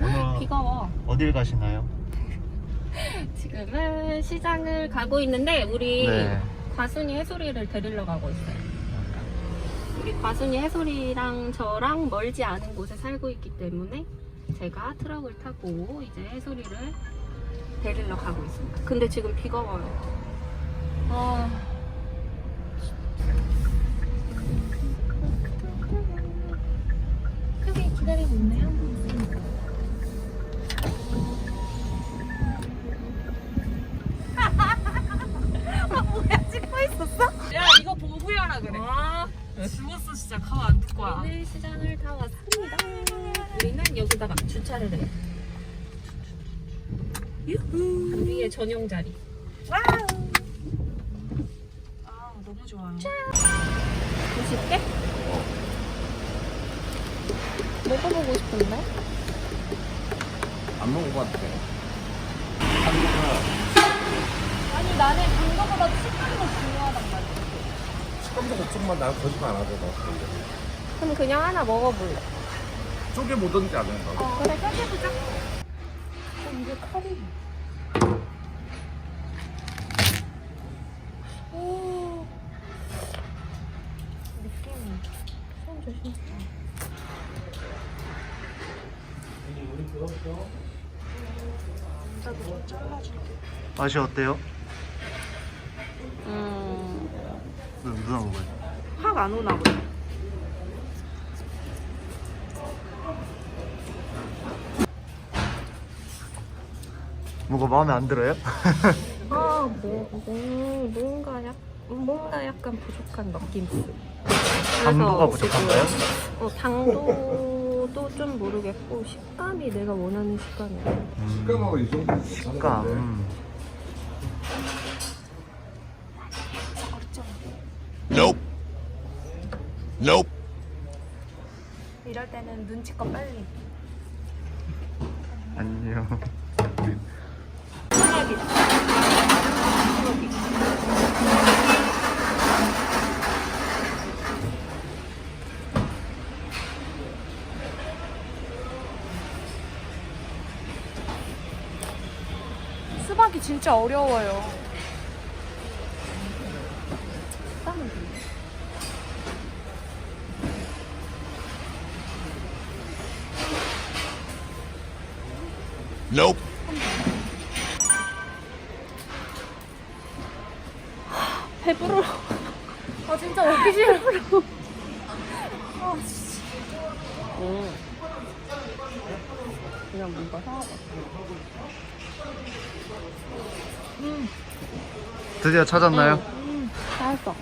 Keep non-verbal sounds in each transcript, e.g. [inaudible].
오늘 [laughs] 비가 와. 어딜 가시나요? [laughs] 지금은 시장을 가고 있는데 우리 네. 과순이 해소리를 데리러 가고 있어요. 우리 과순이 해소리랑 저랑 멀지 않은 곳에 살고 있기 때문에 제가 트럭을 타고 이제 해소리를 데리러 가고 있습니다. 근데 지금 비가 와요. 아... 크게 기다리고 있네요. 찍고 있었어? 야 이거 보부야라 그래. 죽었어 진짜 가만 안둘 거야. 오늘 시장을 다 왔습니다. 우리는 여기다가 주차를 해요. 유후. 우리의 전용 자리. 아 너무 좋아요. 90개? 먹어보고 싶은데? 안 돼. 아니 나는 단 거보다 식감이 더 중요하단 말이야. 식감도 걱정만 나 거짓말 안나 그럼 그냥 하나 먹어볼래. 쪼개 보던지 안. 어, 그래, 껴줘보자. 이게 칼이. 맛이 어때요? 음. 누- 누나 먹어요. 확 안 오나 보다. 뭐가 마음에 안 들어요? [laughs] 아, 뭐, 뭐, 뭔가 약, 뭔가 약간 부족한 느낌. 당도가 부족한가요? 지금, 어, 당도 도 좀 모르겠고 식감이 내가 원하는 식감이야. 음, 식감하고 이 정도 식감. 음. Nope. Nope. 이럴 때는 눈치껏 빨리. 안녕. 소나기. 수박 진짜 어려워요. Nope. 배불러. 아 진짜 먹기 싫어. 음. 그냥 뭔가 사와봐. 드디어 찾았나요? 음, 맛있어.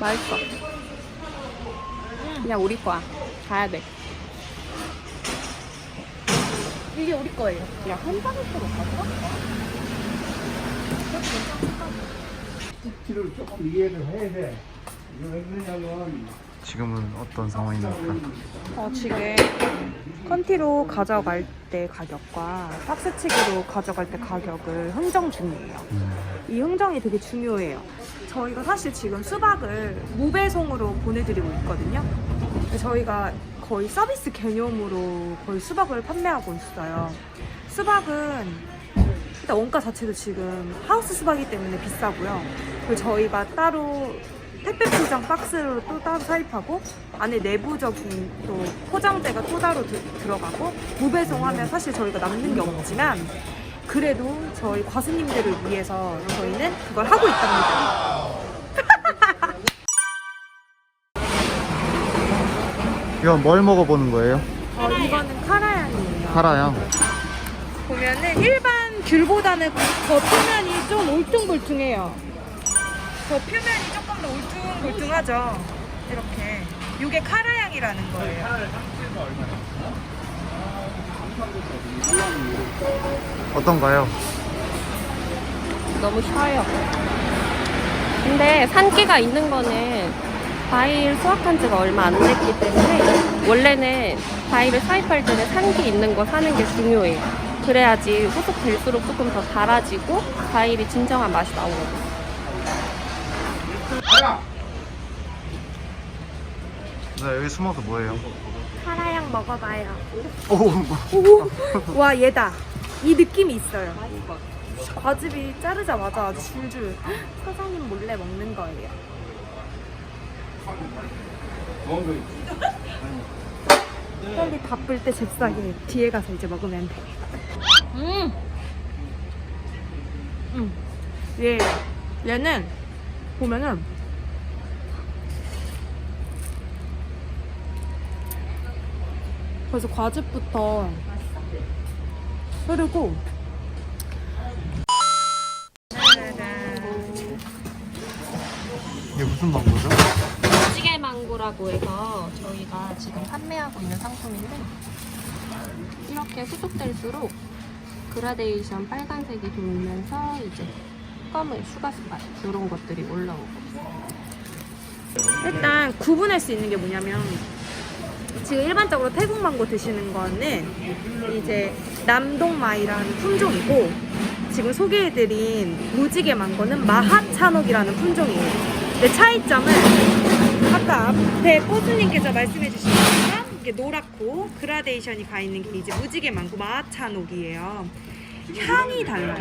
맛있어. 그냥 우리 거야. 가야 돼. 이게 우리 거예요. 야, 한 방울 거로 갈까? 키를 조금 이해를 해야 돼. 이거 왜 그러냐면 지금은 어떤 상황입니까? 어, 지금 컨티로 가져갈 때 가격과 박스치기로 가져갈 때 가격을 흥정 중이에요. 음, 이 흥정이 되게 중요해요. 저희가 사실 지금 수박을 무배송으로 보내드리고 있거든요. 저희가 거의 서비스 개념으로 거의 수박을 판매하고 있어요. 수박은 일단 원가 자체도 지금 하우스 수박이기 때문에 비싸고요. 그리고 저희가 따로 택배 포장 박스로 또 따로 사입하고 안에 내부적인 또 포장재가 또 따로 드- 들어가고 무배송하면 사실 저희가 남는 게 없지만 그래도 저희 과수님들을 위해서 저희는 그걸 하고 있답니다. [laughs] 이건 뭘 먹어보는 거예요? 어, 이거는 카라양이에요. 파라양. 보면은 일반 귤보다는 더 표면이 좀 울퉁불퉁해요. 더 표면이 조금 더 울퉁불퉁하죠. 이렇게. 이게 카라양이라는 거예요. 어떤가요? 너무 쉬워요. 근데 산기가 있는 거는 과일 수확한 지가 얼마 안 됐기 때문에 원래는 과일을 사입할 때는 산기 있는 거 사는 게 중요해요. 그래야지 후숙될수록 조금 더 달아지고 과일이 진정한 맛이 나오거든요. 나 여기 숨어서 뭐해요? 카라양 먹어봐요. 오, 와 얘다. 이 느낌이 있어요. 과즙이 자르자마자 아주 줄줄 사장님 몰래 먹는 거예요. 빨리 바쁠 때 잽싸게 뒤에 가서 이제 먹으면 돼. 음. 음. 얘 얘는 보면은 벌써 과즙부터. 흐르고. 이게 무슨 망고죠? 무지개 망고라고 해서 저희가 지금 판매하고 있는 상품인데 이렇게 수속될수록 그라데이션 빨간색이 돌면서 이제 검은 슈가 스팟 이런 것들이 올라오고 일단 구분할 수 있는 게 뭐냐면 지금 일반적으로 태국 망고 드시는 거는 이제 남동마이라는 품종이고 지금 소개해드린 무지개 망고는 마하찬옥이라는 품종이에요. 근데 차이점은 아까 앞에 꼬수님께서 말씀해주신 것처럼 이게 노랗고 그라데이션이 가 있는 게 이제 무지개 망고 마하찬옥이에요. 향이 달라요.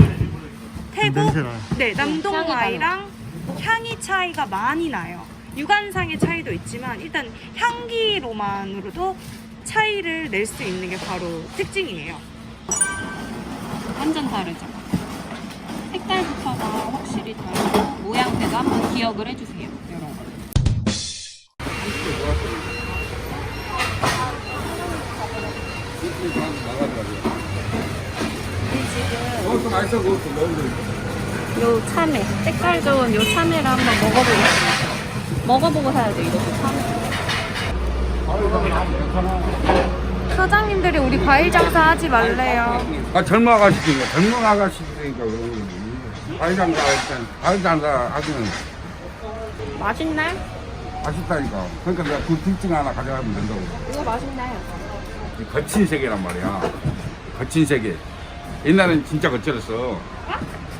태국. 네, 남동마이랑 향이 차이가 많이 나요. 육안상의 차이도 있지만 일단 향기로만으로도 차이를 낼 수 있는 게 바로 특징이에요. 완전 다르죠? 색깔부터가 확실히 다르고 모양새도 한번 기억을 해주세요. 이런 거. 그것도 맛있어 그것도 먹으면 요 참외, 색깔 좋은 요 참외를 한번 먹어보겠습니다. 먹어보고 사야 돼, 이것도 참외. 사장님들이 우리 과일 장사 하지 말래요. 아 젊은 아가씨니까 젊은 아가씨니까 그런 거지 과일 장사 일단 과일 장사 하기는 맛있나요? 맛있다니까 그러니까 내가 그둘 중에 하나 가져가면 된다고 이거? 이 거친 세계란 말이야 거친 세계 옛날엔 진짜 거칠었어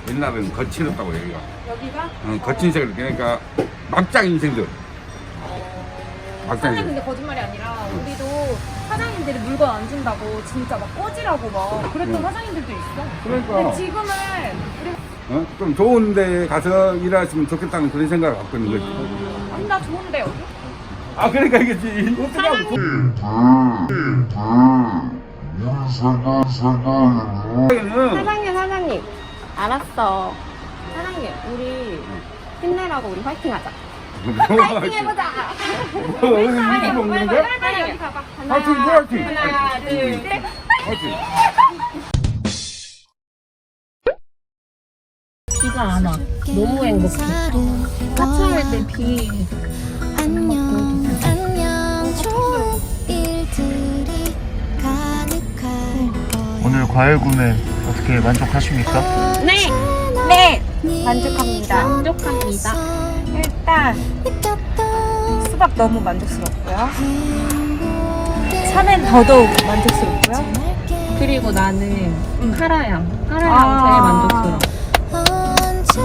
옛날엔 거칠었다고 여기가 여기가? 어, 거친 세계 그러니까 막장 인생들 막장 사장님 인생 근데 거짓말이 아니라 우리도 사장님들이 물건 안 준다고 진짜 막 꺼지라고 막 그랬던 응. 사장님들도 있어. 그러니까 근데 지금은 우리 어? 좀 좋은 데 가서 일하시면 좋겠다는 그런 생각을 갖고 있는 거지 아니 나 좋은데 여기? 아 그러니까 이게 지- 어떻게 좋- 사장님, 사장님. 알았어. 사장님, 우리 힘내라고 우리 화이팅 하자. [laughs] 화이팅 해보자. 뭐, 오늘 일찍 먹는 거야? 빨리 여기. 하나, 화이팅, 화이팅! 하나, 둘, 셋. 화이팅! 비가 안 와. 너무 행복해. 하차할 때 비. 안녕 안녕 좋은 일들이 가득할 거야 오늘 과일 구매 어떻게 만족하십니까? 네, 네 만족합니다. 만족합니다. 일단 수박 너무 만족스럽고요. 참외는 더더욱 만족스럽고요. 그리고 나는 카라향. 카라향 아. 제일 만족스러워.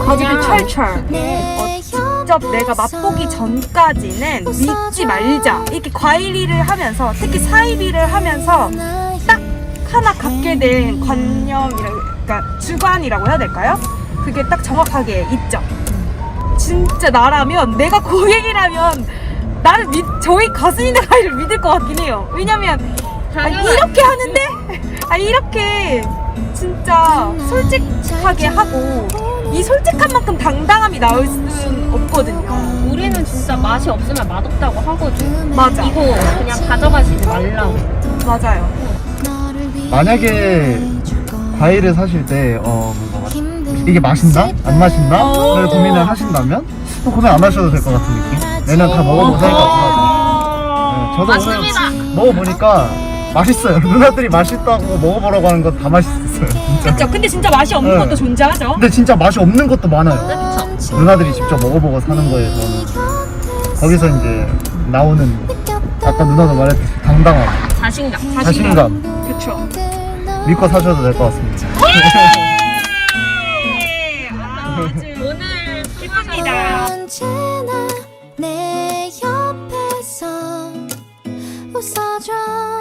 언제나 거짓말 철철. 내 어, 직접 내가 맛보기 전까지는 믿지 말자. 이렇게 과일 일을 하면서 특히 일을 하면서 딱 하나 갖게 된 관념이라 그러니까 주관이라고 해야 될까요? 그게 딱 정확하게 있죠. 진짜 나라면 내가 고객이라면 나는 믿, 저희 가수인의 과일을 믿을 것 같긴 해요. 왜냐면 아, 이렇게 하는데 아 이렇게 진짜 솔직하게 하고 이 솔직한 만큼 당당함이 나올 수는 없거든요. 우리는 진짜 맛이 없으면 맛없다고 하거든. 맞아. 이거 그냥 가져가시지 말라고. 맞아요. 만약에 과일을 사실 때 어, 뭔가 이게 맛있나? 안 맛있나? 어. 를 고민을 하신다면 또 고민 안 하셔도 될 것 같은 느낌? 내년 다 먹어보고 살것 같아요. 네, 저도. 오늘 먹어보니까 맛있어요. [laughs] 누나들이 맛있다고 먹어보라고 하는 건 다 맛있었어요. 진짜. 그렇죠. 근데 진짜 맛이 없는 네. 것도 존재하죠. 근데 진짜 맛이 없는 것도 많아요. 누나들이 직접 먹어보고 사는 거에 저는 거기서 이제 나오는 아까 누나도 말했듯이 당당함, 자신감. 자신감 그렇죠. 믿고 사셔도 될 것 같습니다. 언제나 내 옆에서 웃어줘